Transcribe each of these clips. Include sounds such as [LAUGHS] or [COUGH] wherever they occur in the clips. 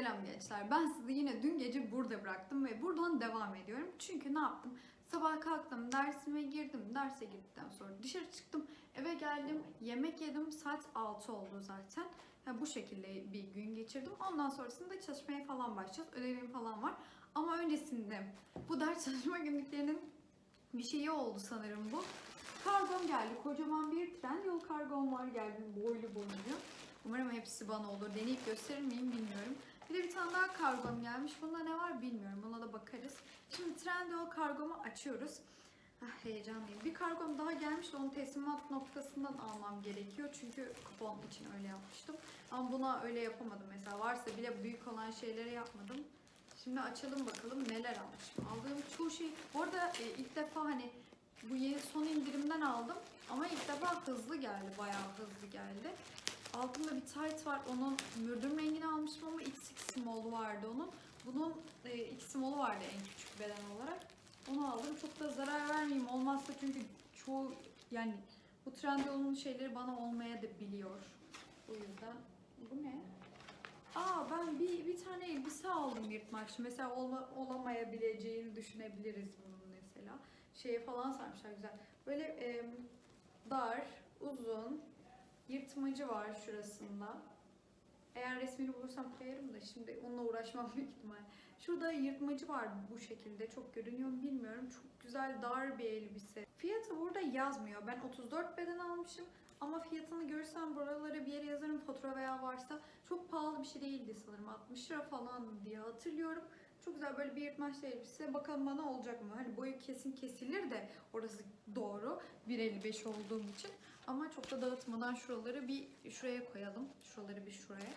Selam gençler. Ben sizi yine dün gece burada bıraktım ve buradan devam ediyorum. Çünkü ne yaptım? Sabah kalktım, dersime girdim. Derse girdikten sonra dışarı çıktım. Eve geldim, yemek yedim. Saat 6 oldu zaten. Yani bu şekilde bir gün geçirdim. Ondan sonrasında çalışmaya falan başlayacağız. Ödevim falan var. Ama öncesinde bu ders [LAUGHS] çalışma günlüklerinin bir şeyi oldu sanırım bu. Kargom geldi. Kocaman bir tren yol kargom var geldi boylu boyunca. Umarım hepsi bana olur. Deneyip gösterir miyim bilmiyorum. Bir de bir tane daha kargom gelmiş. Bunda ne var bilmiyorum. Ona da bakarız. Şimdi Trendyol kargomu açıyoruz. Ah, heyecanlıyım. Bir kargom daha gelmiş de onu teslimat noktasından almam gerekiyor. Çünkü kupon için öyle yapmıştım. Ama buna öyle yapamadım mesela. Varsa bile büyük olan şeyleri yapmadım. Şimdi açalım bakalım neler almışım. Aldığım çoğu şey... Bu arada e, ilk defa hani bu yeni son indirimden aldım. Ama ilk defa hızlı geldi. Bayağı hızlı geldi. Altında bir tight var. Onun mürdüm rengini almıştım ama XX small vardı onun. Bunun e, X small'u vardı en küçük beden olarak. Onu aldım. Çok da zarar vermeyeyim. Olmazsa çünkü çoğu yani bu Trendyol'un şeyleri bana olmaya da biliyor. O yüzden bu ne? Aa ben bir, bir tane elbise aldım yırtmaç. Mesela olma, olamayabileceğini düşünebiliriz bunun mesela. Şeye falan sarmışlar güzel. Böyle e, dar, uzun, yırtmacı var şurasında. Eğer resmini bulursam koyarım da şimdi onunla uğraşmam [LAUGHS] büyük ihtimal. Şurada yırtmacı var bu şekilde. Çok görünüyor mu bilmiyorum. Çok güzel dar bir elbise. Fiyatı burada yazmıyor. Ben 34 beden almışım. Ama fiyatını görürsem buralara bir yere yazarım fatura veya varsa. Çok pahalı bir şey değildi sanırım. 60 lira falan diye hatırlıyorum. Çok güzel böyle bir yırtmaçlı elbise. Bakalım bana olacak mı? Hani boyu kesin kesilir de orası doğru. 1.55 olduğum için. Ama çok da dağıtmadan şuraları bir şuraya koyalım. Şuraları bir şuraya.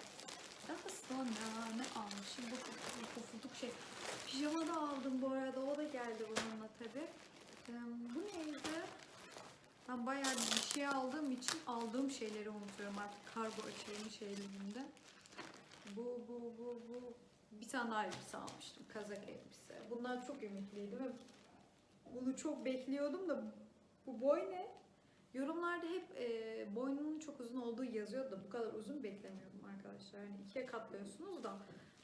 Daha sonra ne almışım? Bu pofuduk, şey. Pijama da aldım bu arada. O da geldi bununla tabii. Ee, bu neydi? Ben bayağı bir şey aldığım için aldığım şeyleri unutuyorum artık kargo açığının şeylerinde. Bu, bu, bu, bu. Bir tane daha elbise almıştım. Kazak elbise. Bundan çok ümitliydim bunu çok bekliyordum da bu boy ne? Yorumlarda hep e, boynunun çok uzun olduğu yazıyor da bu kadar uzun beklemiyordum arkadaşlar. Yani ikiye katlıyorsunuz da.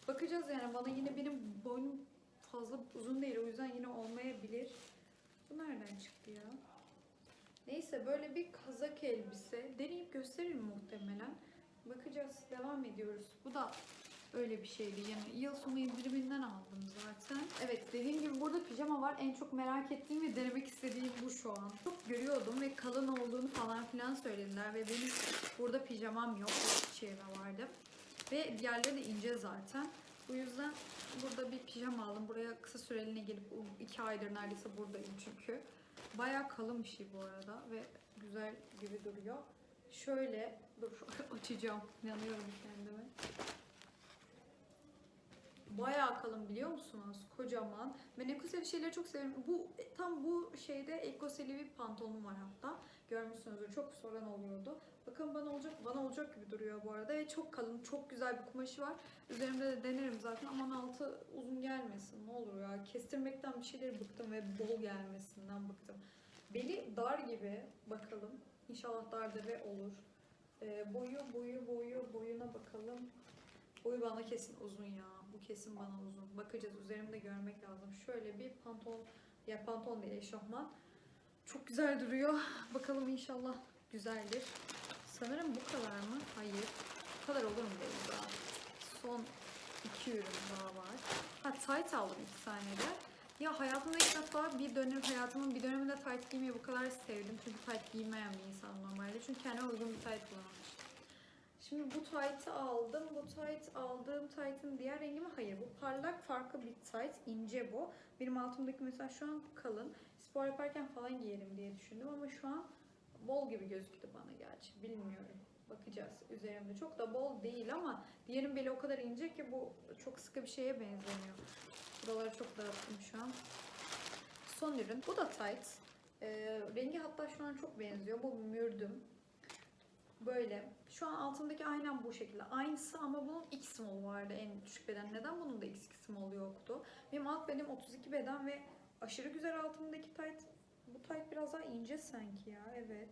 Bakacağız yani bana yine benim boynum fazla uzun değil o yüzden yine olmayabilir. Bu nereden çıktı ya? Neyse böyle bir kazak elbise. Deneyip gösteririm muhtemelen. Bakacağız. Devam ediyoruz. Bu da öyle bir şeydi. Yani yıl sonu indiriminden aldım zaten. Evet dediğim gibi burada pijama var. En çok merak ettiğim ve denemek istediğim bu şu an. Çok görüyordum ve kalın olduğunu falan filan söylediler ve benim burada pijamam yok. Şeyde vardı. Ve diğerleri de ince zaten. Bu yüzden burada bir pijama aldım. Buraya kısa süreliğine gelip iki aydır neredeyse buradayım çünkü. Bayağı kalın bir şey bu arada ve güzel gibi duruyor. Şöyle, dur [LAUGHS] açacağım. İnanıyorum kendime. Bayağı kalın biliyor musunuz? Kocaman. Ben ekoseli şeyleri çok severim. Bu tam bu şeyde ekoseli bir pantolonum var hatta. Görmüşsünüzdür. Çok soran oluyordu. Bakın bana olacak, bana olacak gibi duruyor bu arada. Ve çok kalın, çok güzel bir kumaşı var. Üzerimde de denerim zaten. Aman altı uzun gelmesin. Ne olur ya. Kestirmekten bir şeyleri bıktım ve bol gelmesinden bıktım. Beli dar gibi. Bakalım. İnşallah dardır ve olur. Ee, boyu, boyu, boyu, boyuna bakalım. Boyu bana kesin uzun ya. Bu kesin bana uzun. Bakacağız. Üzerimde görmek lazım. Şöyle bir pantolon, ya pantolon değil eşofman. Çok güzel duruyor. Bakalım inşallah güzeldir. Sanırım bu kadar mı? Hayır. Bu kadar olur mu değil daha. Son iki ürün daha var. Ha tight aldım iki tane de. Ya hayatımda ilk defa bir dönem, hayatımın bir döneminde tight giymeyi bu kadar sevdim. Çünkü tight giymeyen bir insan normalde. Çünkü kendime uygun bir tight bulamamıştım. Şimdi bu tight'ı aldım. Bu tight aldığım tight'ın diğer rengi mi? Hayır. Bu parlak farklı bir tight. ince bu. Benim altımdaki mesela şu an kalın. Spor yaparken falan giyerim diye düşündüm ama şu an bol gibi gözüktü bana gerçi. Bilmiyorum. Bakacağız üzerimde. Çok da bol değil ama diğerin beli o kadar ince ki bu çok sıkı bir şeye benzemiyor. Buraları çok dağıttım şu an. Son ürün. Bu da tight. Ee, rengi hatta şu an çok benziyor. Bu mürdüm. Böyle. Şu an altındaki aynen bu şekilde. Aynısı ama bunun X small vardı en düşük beden. Neden bunun da X small yoktu? Benim alt benim 32 beden ve aşırı güzel altımdaki tight. Bu tight biraz daha ince sanki ya. Evet.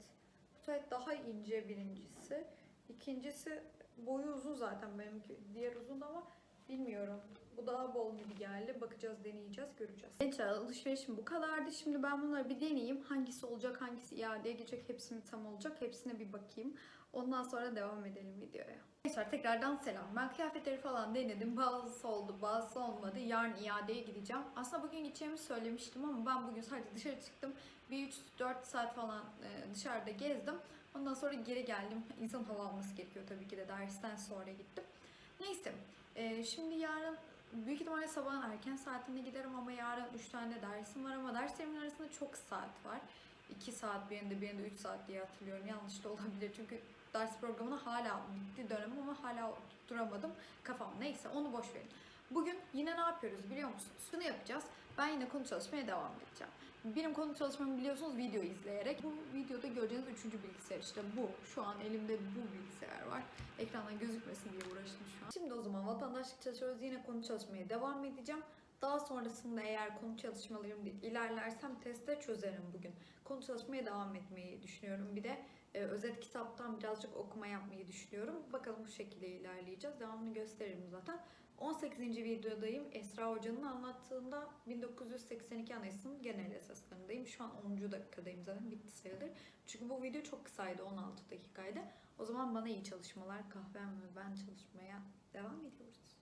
Bu tight daha ince birincisi. İkincisi boyu uzun zaten benimki. Diğer uzun ama Bilmiyorum. Bu daha bol gibi geldi. Bakacağız, deneyeceğiz, göreceğiz. Gençler alışverişim bu kadardı. Şimdi ben bunları bir deneyeyim. Hangisi olacak, hangisi iadeye geçecek, hepsi mi tam olacak. Hepsine bir bakayım. Ondan sonra devam edelim videoya. Gençler tekrardan selam. Ben kıyafetleri falan denedim. Bazısı oldu, bazısı olmadı. Yarın iadeye gideceğim. Aslında bugün gideceğimi söylemiştim ama ben bugün sadece dışarı çıktım. Bir 3-4 saat falan e, dışarıda gezdim. Ondan sonra geri geldim. İnsan hava alması gerekiyor tabii ki de dersten sonra gittim. Neyse. E, şimdi yarın büyük ihtimalle sabahın erken saatinde giderim ama yarın 3 tane de dersim var ama derslerimin arasında çok saat var. 2 saat birinde birinde 3 saat diye hatırlıyorum. Yanlış da olabilir çünkü ders programını hala bitti dönem ama hala tutturamadım kafam. Neyse onu boş verin. Bugün yine ne yapıyoruz biliyor musunuz? Şunu yapacağız. Ben yine konu çalışmaya devam edeceğim. Benim konu çalışmamı biliyorsunuz video izleyerek. Bu videoda göreceğiniz üçüncü bilgisayar işte bu. Şu an elimde bu bilgisayar var. Ekrandan gözükmesin diye uğraştım şu an. Şimdi o zaman vatandaşlık çalışıyoruz. Yine konu çalışmaya devam edeceğim. Daha sonrasında eğer konu çalışmalarım ilerlersem teste çözerim bugün. Konu çalışmaya devam etmeyi düşünüyorum. Bir de e, özet kitaptan birazcık okuma yapmayı düşünüyorum. Bakalım bu şekilde ilerleyeceğiz. Devamını gösteririm zaten. 18. videodayım. Esra Hoca'nın anlattığında 1982 Anayasası'nın genel esaslarındayım. Şu an 10. dakikadayım zaten. Bitti sayılır. Çünkü bu video çok kısaydı. 16 dakikaydı. O zaman bana iyi çalışmalar. Kahvem ve ben çalışmaya devam ediyoruz.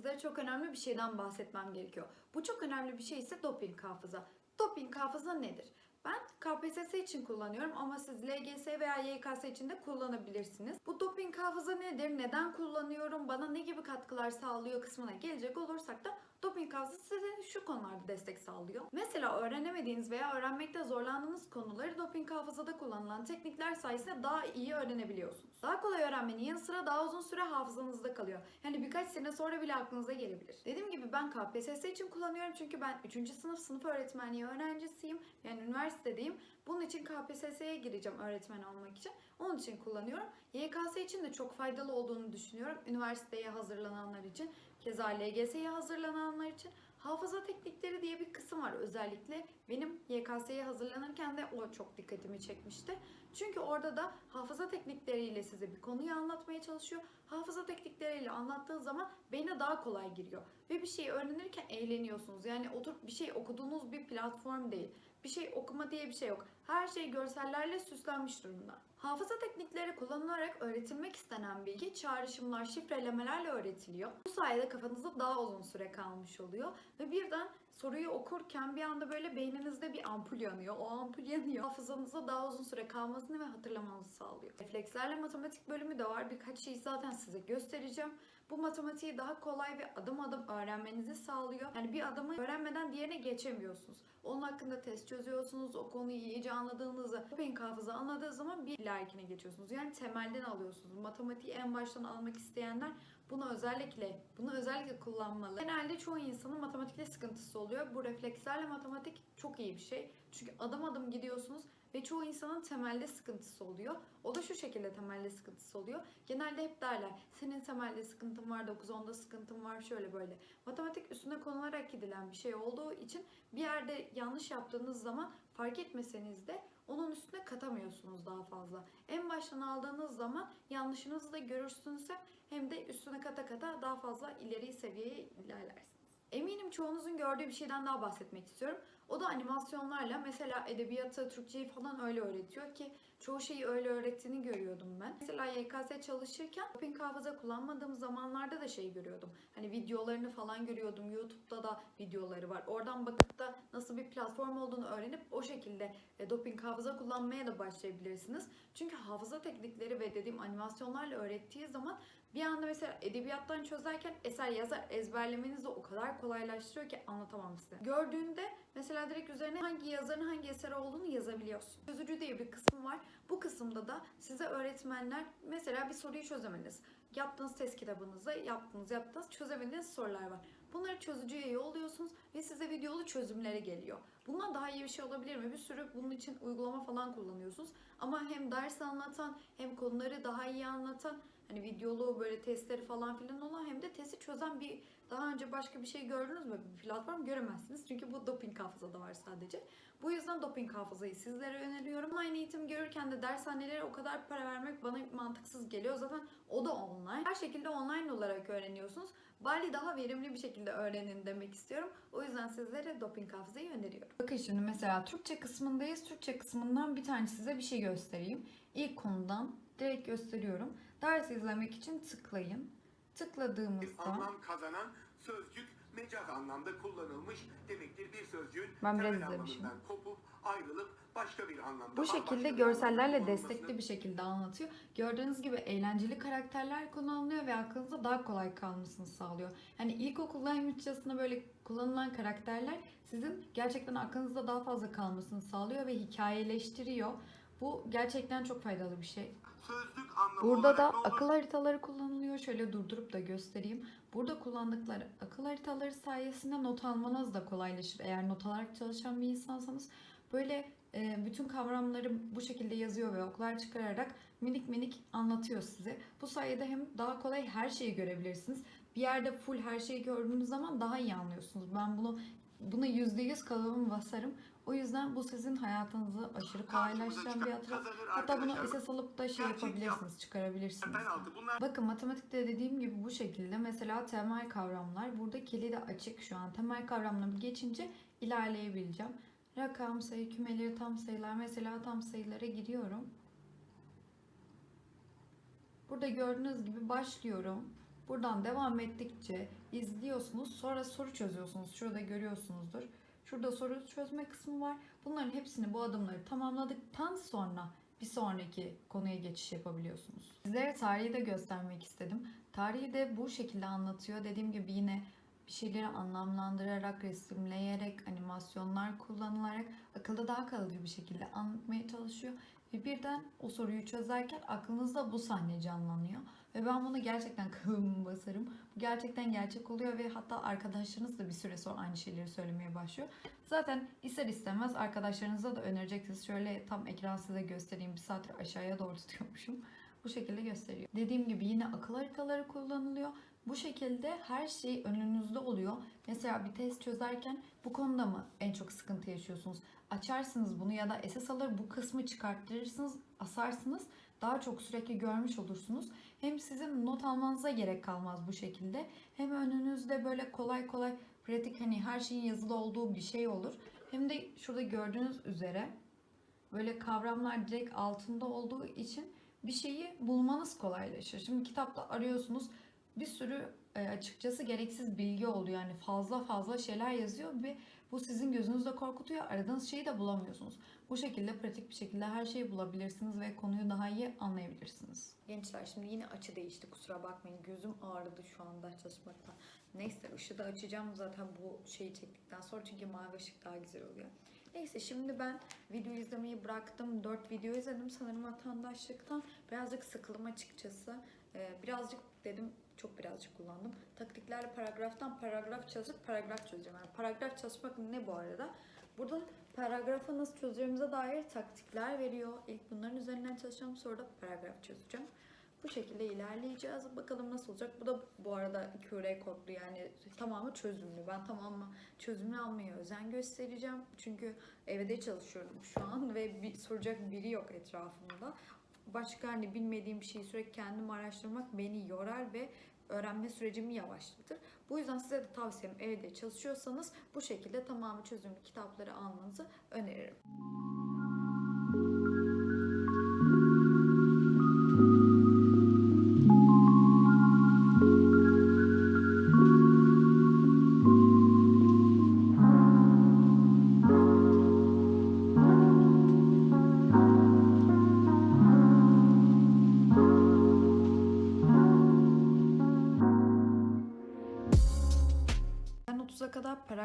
Sizlere çok önemli bir şeyden bahsetmem gerekiyor. Bu çok önemli bir şey ise doping hafıza. Doping hafıza nedir? Ben KPSS için kullanıyorum ama siz LGS veya YKS için de kullanabilirsiniz. Bu doping hafıza nedir? Neden kullanıyorum? Bana ne gibi katkılar sağlıyor kısmına gelecek olursak da doping hafıza size şu konularda destek sağlıyor. Mesela öğrenemediğiniz veya öğrenmekte zorlandığınız konuları doping hafızada kullanılan teknikler sayesinde daha iyi öğrenebiliyorsunuz. Daha kolay öğrenmenin yanı sıra daha uzun süre hafızanızda kalıyor. Yani birkaç sene sonra bile aklınıza gelebilir. Dediğim gibi ben KPSS için kullanıyorum çünkü ben 3. sınıf sınıf öğretmenliği öğrencisiyim. Yani üniversitedeyim. Bunun için KPSS'ye gireceğim öğretmen olmak için. Onun için kullanıyorum. YKS için de çok faydalı olduğunu düşünüyorum. Üniversiteye hazırlananlar için. Keza LGS'ye hazırlananlar için. Hafıza teknikleri diye bir kısım var özellikle. Benim YKS'ye hazırlanırken de o çok dikkatimi çekmişti. Çünkü orada da hafıza teknikleriyle size bir konuyu anlatmaya çalışıyor. Hafıza teknikleriyle anlattığı zaman beyne daha kolay giriyor. Ve bir şeyi öğrenirken eğleniyorsunuz. Yani oturup bir şey okuduğunuz bir platform değil. Bir şey okuma diye bir şey yok. Her şey görsellerle süslenmiş durumda. Hafıza teknikleri kullanılarak öğretilmek istenen bilgi çağrışımlar, şifrelemelerle öğretiliyor. Bu sayede kafanızda daha uzun süre kalmış oluyor ve birden soruyu okurken bir anda böyle beyninizde bir ampul yanıyor. O ampul yanıyor. Hafızanızda daha uzun süre kalmasını ve hatırlamanızı sağlıyor. Reflekslerle matematik bölümü de var. Birkaç şey zaten size göstereceğim. Bu matematiği daha kolay ve adım adım öğrenmenizi sağlıyor. Yani bir adımı öğrenmeden diğerine geçemiyorsunuz. Onun hakkında test çözüyorsunuz. O konuyu iyice anladığınızı, doping hafıza anladığı zaman bir ilerikine geçiyorsunuz. Yani temelden alıyorsunuz. Matematiği en baştan almak isteyenler bunu özellikle bunu özellikle kullanmalı. Genelde çoğu insanın matematikte sıkıntısı oluyor. Bu reflekslerle matematik çok iyi bir şey. Çünkü adım adım gidiyorsunuz ve çoğu insanın temelde sıkıntısı oluyor. O da şu şekilde temelde sıkıntısı oluyor. Genelde hep derler senin temelde sıkıntın var, 9-10'da sıkıntın var şöyle böyle. Matematik üstüne konularak gidilen bir şey olduğu için bir yerde yanlış yaptığınız zaman fark etmeseniz de onun üstüne katamıyorsunuz daha fazla. En baştan aldığınız zaman yanlışınızı da görürsünüz hem de üstüne kata kata daha fazla ileri seviyeye ilerlersiniz. Eminim çoğunuzun gördüğü bir şeyden daha bahsetmek istiyorum. O da animasyonlarla mesela edebiyatı, Türkçeyi falan öyle öğretiyor ki çoğu şeyi öyle öğrettiğini görüyordum ben. Mesela YKS çalışırken doping hafıza kullanmadığım zamanlarda da şey görüyordum. Hani videolarını falan görüyordum. YouTube'da da videoları var. Oradan bakıp da nasıl bir platform olduğunu öğrenip o şekilde e, doping hafıza kullanmaya da başlayabilirsiniz. Çünkü hafıza teknikleri ve dediğim animasyonlarla öğrettiği zaman bir anda mesela edebiyattan çözerken eser yazar ezberlemeniz de o kadar kolaylaştırıyor ki anlatamam size. Gördüğünde mesela direkt üzerine hangi yazarın hangi eseri olduğunu yazabiliyorsun. Çözücü diye bir kısım var. Bu kısımda da size öğretmenler mesela bir soruyu çözemediniz. Yaptığınız test kitabınızda yaptığınız yaptığınız çözemediğiniz sorular var. Bunları çözücüye yolluyorsunuz ve size videolu çözümleri geliyor. Bundan daha iyi bir şey olabilir mi? Bir sürü bunun için uygulama falan kullanıyorsunuz. Ama hem ders anlatan hem konuları daha iyi anlatan hani videolu böyle testleri falan filan olan hem de testi çözen bir daha önce başka bir şey gördünüz mü? Bir platform göremezsiniz. Çünkü bu doping hafızada var sadece. Bu yüzden doping hafızayı sizlere öneriyorum. Online eğitim görürken de dershanelere o kadar para vermek bana mantıksız geliyor. Zaten o da online. Her şekilde online olarak öğreniyorsunuz. Bali daha verimli bir şekilde öğrenin demek istiyorum. O yüzden sizlere doping hafızayı öneriyorum. Bakın şimdi mesela Türkçe kısmındayız. Türkçe kısmından bir tane size bir şey göstereyim. İlk konudan direkt gösteriyorum. Ders izlemek için tıklayın. Tıkladığımızda anlam kazanan sözcük mecaz anlamda kullanılmış demektir. Bir sözcüğün Ben biraz izlemişim. kopup ayrılıp başka bir anlamda Bu şekilde görsellerle destekli bir şekilde anlatıyor. Gördüğünüz gibi eğlenceli karakterler kullanılıyor ve aklınızda daha kolay kalmasını sağlıyor. Yani ilkokuldaymışçasına böyle kullanılan karakterler sizin gerçekten aklınızda daha fazla kalmasını sağlıyor ve hikayeleştiriyor. Bu gerçekten çok faydalı bir şey. Sözlük anlamı Burada da akıl haritaları kullanılıyor. Şöyle durdurup da göstereyim. Burada kullandıkları akıl haritaları sayesinde not almanız da kolaylaşır. Eğer not alarak çalışan bir insansanız böyle e, bütün kavramları bu şekilde yazıyor ve oklar çıkararak minik minik anlatıyor size. Bu sayede hem daha kolay her şeyi görebilirsiniz. Bir yerde full her şeyi gördüğünüz zaman daha iyi anlıyorsunuz. Ben bunu buna %100 kalıbımı basarım. O yüzden bu sizin hayatınızı aşırı kolaylaştıran bir kazanır Hatta bunu arkadaşlar. esas alıp da şey yapabilirsiniz, çıkarabilirsiniz. Bakın matematikte dediğim gibi bu şekilde mesela temel kavramlar burada kilidi açık şu an. Temel kavramları geçince ilerleyebileceğim. Rakam, sayı, kümeleri, tam sayılar. Mesela tam sayılara giriyorum. Burada gördüğünüz gibi başlıyorum. Buradan devam ettikçe izliyorsunuz. Sonra soru çözüyorsunuz. Şurada görüyorsunuzdur. Şurada soru çözme kısmı var. Bunların hepsini bu adımları tamamladıktan sonra bir sonraki konuya geçiş yapabiliyorsunuz. Sizlere tarihi de göstermek istedim. Tarihi de bu şekilde anlatıyor. Dediğim gibi yine bir şeyleri anlamlandırarak, resimleyerek, animasyonlar kullanılarak akılda daha kalıcı bir şekilde anlatmaya çalışıyor. Ve birden o soruyu çözerken aklınızda bu sahne canlanıyor. Ve ben bunu gerçekten [LAUGHS] kalıbımı basarım. Bu gerçekten gerçek oluyor ve hatta arkadaşlarınız da bir süre sonra aynı şeyleri söylemeye başlıyor. Zaten ister istemez arkadaşlarınıza da önereceksiniz. Şöyle tam ekran size göstereyim. Bir saattir aşağıya doğru [LAUGHS] tutuyormuşum. Bu şekilde gösteriyor. Dediğim gibi yine akıl haritaları kullanılıyor. Bu şekilde her şey önünüzde oluyor. Mesela bir test çözerken bu konuda mı en çok sıkıntı yaşıyorsunuz? Açarsınız bunu ya da esas alır bu kısmı çıkarttırırsınız, asarsınız. Daha çok sürekli görmüş olursunuz. Hem sizin not almanıza gerek kalmaz bu şekilde. Hem önünüzde böyle kolay kolay pratik hani her şeyin yazılı olduğu bir şey olur. Hem de şurada gördüğünüz üzere böyle kavramlar direkt altında olduğu için bir şeyi bulmanız kolaylaşır. Şimdi kitapta arıyorsunuz bir sürü e, açıkçası gereksiz bilgi oluyor. Yani fazla fazla şeyler yazıyor ve bu sizin gözünüzde korkutuyor. Aradığınız şeyi de bulamıyorsunuz. Bu şekilde pratik bir şekilde her şeyi bulabilirsiniz ve konuyu daha iyi anlayabilirsiniz. Gençler şimdi yine açı değişti kusura bakmayın. Gözüm ağrıdı şu anda çalışmaktan. Neyse ışığı da açacağım zaten bu şeyi çektikten sonra çünkü mavi ışık daha güzel oluyor. Neyse şimdi ben video izlemeyi bıraktım. 4 video izledim sanırım vatandaşlıktan. Birazcık sıkıldım açıkçası. Ee, birazcık dedim çok birazcık kullandım. Taktiklerle paragraftan paragraf çalışıp paragraf çözeceğim. Yani paragraf çalışmak ne bu arada? Burada paragrafı nasıl çözeceğimize dair taktikler veriyor. İlk bunların üzerinden çalışacağım. Sonra da paragraf çözeceğim. Bu şekilde ilerleyeceğiz. Bakalım nasıl olacak. Bu da bu arada QR kodlu yani tamamı çözümlü. Ben tamamı çözümlü almaya özen göstereceğim. Çünkü evde çalışıyorum şu an ve bir, soracak biri yok etrafımda. Başka hani bilmediğim bir şeyi sürekli kendim araştırmak beni yorar ve öğrenme sürecimi yavaşlatır. Bu yüzden size de tavsiyem evde çalışıyorsanız bu şekilde tamamı çözümlü kitapları almanızı öneririm.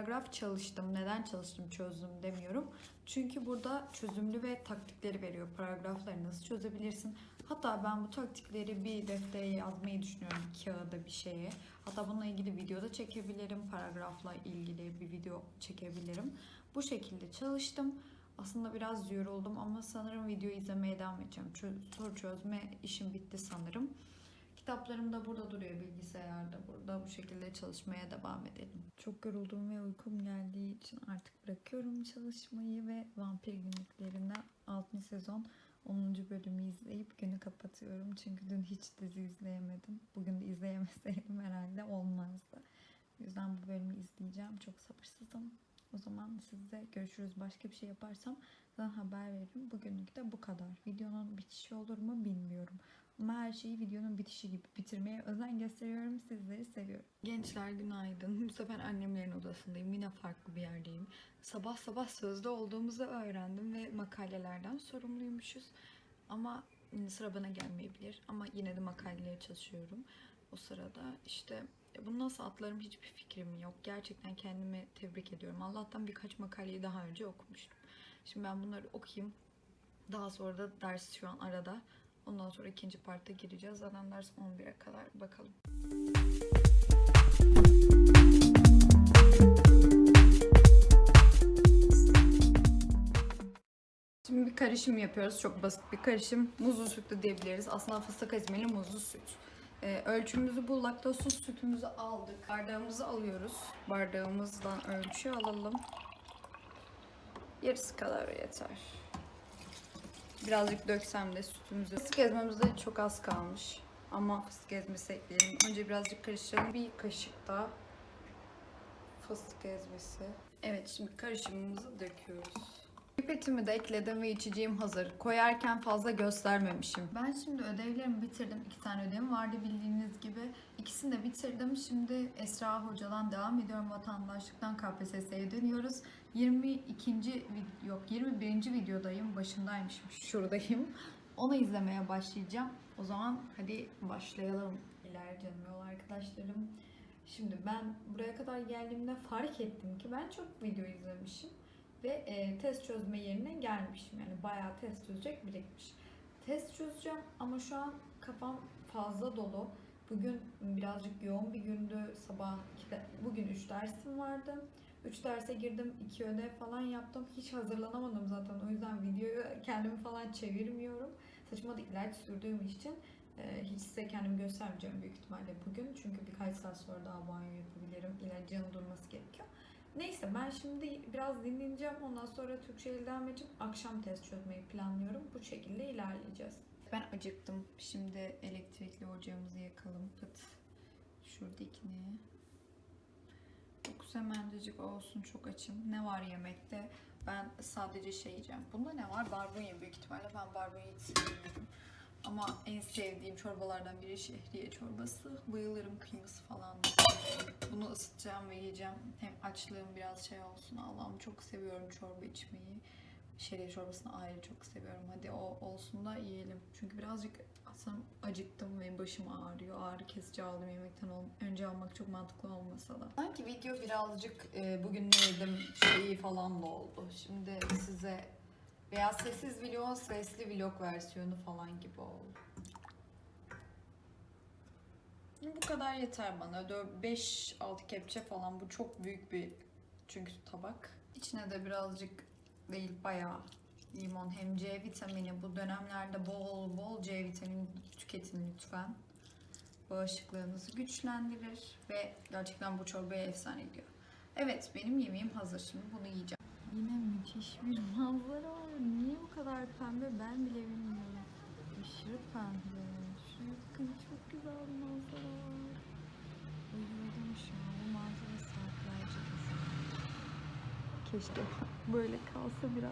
Paragraf çalıştım. Neden çalıştım çözdüm demiyorum. Çünkü burada çözümlü ve taktikleri veriyor. Paragrafları nasıl çözebilirsin? Hatta ben bu taktikleri bir deftere yazmayı düşünüyorum. Bir kağıda bir şeye. Hatta bununla ilgili video da çekebilirim. Paragrafla ilgili bir video çekebilirim. Bu şekilde çalıştım. Aslında biraz yoruldum ama sanırım video izlemeye devam edeceğim. Çö- soru çözme işim bitti sanırım. Kitaplarım da burada duruyor bilgisayarda. Burada bu şekilde çalışmaya devam edelim. Çok yoruldum ve uykum geldiği için artık bırakıyorum çalışmayı ve Vampir Günlüklerinden 6. sezon 10. bölümü izleyip günü kapatıyorum. Çünkü dün hiç dizi izleyemedim. Bugün de izleyemeseydim herhalde olmazdı. O yüzden bu bölümü izleyeceğim. Çok sabırsızım. O zaman sizle görüşürüz. Başka bir şey yaparsam zaten haber veririm. Bugünlük de bu kadar. Videonun bitişi olur mu bilmiyorum. Ama her şeyi videonun bitişi gibi bitirmeye özen gösteriyorum. Sizleri seviyorum. Gençler günaydın. Bu sefer annemlerin odasındayım. Yine farklı bir yerdeyim. Sabah sabah sözde olduğumuzu öğrendim ve makalelerden sorumluymuşuz. Ama sıra bana gelmeyebilir. Ama yine de makalelere çalışıyorum. O sırada işte bunu nasıl atlarım hiçbir fikrim yok. Gerçekten kendimi tebrik ediyorum. Allah'tan birkaç makaleyi daha önce okumuştum. Şimdi ben bunları okuyayım. Daha sonra da ders şu an arada. Ondan sonra ikinci parta gireceğiz. Zaten ders 11'e kadar bakalım. Şimdi bir karışım yapıyoruz. Çok basit bir karışım. Muzlu sütlü diyebiliriz. Aslında fıstık ezmeli muzlu süt. Ee, ölçümüzü bu laktozsuz sütümüzü aldık. Bardağımızı alıyoruz. Bardağımızdan ölçü alalım. Yarısı kadar yeter. Birazcık döksem de sütümüzü. Fıstık ezmemizde çok az kalmış. Ama fıstık ezmesi ekleyelim. Önce birazcık karıştıralım. Bir kaşık daha fıstık ezmesi. Evet şimdi karışımımızı döküyoruz. Pipetimi de ekledim ve içeceğim hazır. Koyarken fazla göstermemişim. Ben şimdi ödevlerimi bitirdim. İki tane ödevim vardı bildiğiniz gibi. İkisini de bitirdim. Şimdi Esra Hoca'dan devam ediyorum. Vatandaşlıktan KPSS'ye dönüyoruz. 22. vid- yok 21. videodayım. Başındaymışım. Şuradayım. [LAUGHS] Onu izlemeye başlayacağım. O zaman hadi başlayalım. İler canım yol arkadaşlarım. Şimdi ben buraya kadar geldiğimde fark ettim ki ben çok video izlemişim ve e, test çözme yerine gelmişim. Yani bayağı test çözecek birikmiş. Test çözeceğim ama şu an kafam fazla dolu. Bugün birazcık yoğun bir gündü. Sabah de, bugün 3 dersim vardı. 3 derse girdim, 2 ödev falan yaptım. Hiç hazırlanamadım zaten. O yüzden videoyu kendimi falan çevirmiyorum. Saçıma da ilaç sürdüğüm için e, hiç size kendimi göstermeyeceğim büyük ihtimalle bugün. Çünkü birkaç saat sonra daha banyo yapabilirim. İlacın durması gerekiyor. Neyse ben şimdi biraz dinleneceğim. Ondan sonra Türkçe ile devam edeceğim. Akşam test çözmeyi planlıyorum. Bu şekilde ilerleyeceğiz. Ben acıktım. Şimdi elektrikli ocağımızı yakalım. Pıt. Şuradakini. Kokusu hemencecik olsun. Çok açım. Ne var yemekte? Ben sadece şey yiyeceğim. Bunda ne var? Barbunya büyük ihtimalle. Ben barbunya hiç sevmiyorum. Ama en sevdiğim çorbalardan biri şehriye çorbası. Bayılırım kıyması falan. Bunu ısıtacağım ve yiyeceğim. Hem açlığım biraz şey olsun. Allah'ım çok seviyorum çorba içmeyi. Şehriye çorbasını ayrı çok seviyorum. Hadi o olsun da yiyelim. Çünkü birazcık aslında acıktım ve başım ağrıyor. Ağrı kesici aldım yemekten önce almak çok mantıklı olmasa da. Sanki video birazcık e, bugün ne yedim şeyi falan da oldu. Şimdi size veya sessiz vlog, sesli vlog versiyonu falan gibi oldu. Bu kadar yeter bana. 5-6 kepçe falan. Bu çok büyük bir çünkü tabak. İçine de birazcık değil bayağı limon hem C vitamini bu dönemlerde bol bol C vitamini tüketin lütfen. Bağışıklığınızı güçlendirir ve gerçekten bu çorbaya efsane gidiyor. Evet benim yemeğim hazır şimdi bunu yiyeceğim. Yine müthiş bir manzara var. Niye bu kadar pembe ben bile bilmiyorum. Aşırı pembe. Şuraya bakın çok güzel bir manzara Keşke böyle kalsa biraz.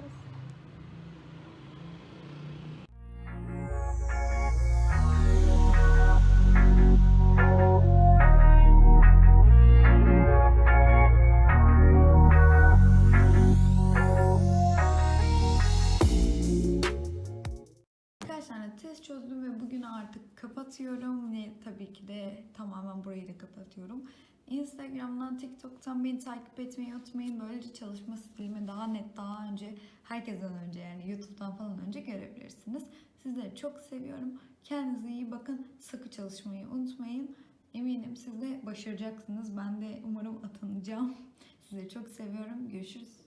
Test çözdüm ve bugün artık kapatıyorum. Ne tabii ki de tamamen burayı da kapatıyorum. Instagram'dan, TikTok'tan beni takip etmeyi unutmayın. Böylece çalışma stilimi daha net, daha önce, herkesten önce yani YouTube'dan falan önce görebilirsiniz. Sizleri çok seviyorum. Kendinize iyi bakın. Sıkı çalışmayı unutmayın. Eminim siz de başaracaksınız. Ben de umarım atanacağım. [LAUGHS] Sizleri çok seviyorum. Görüşürüz.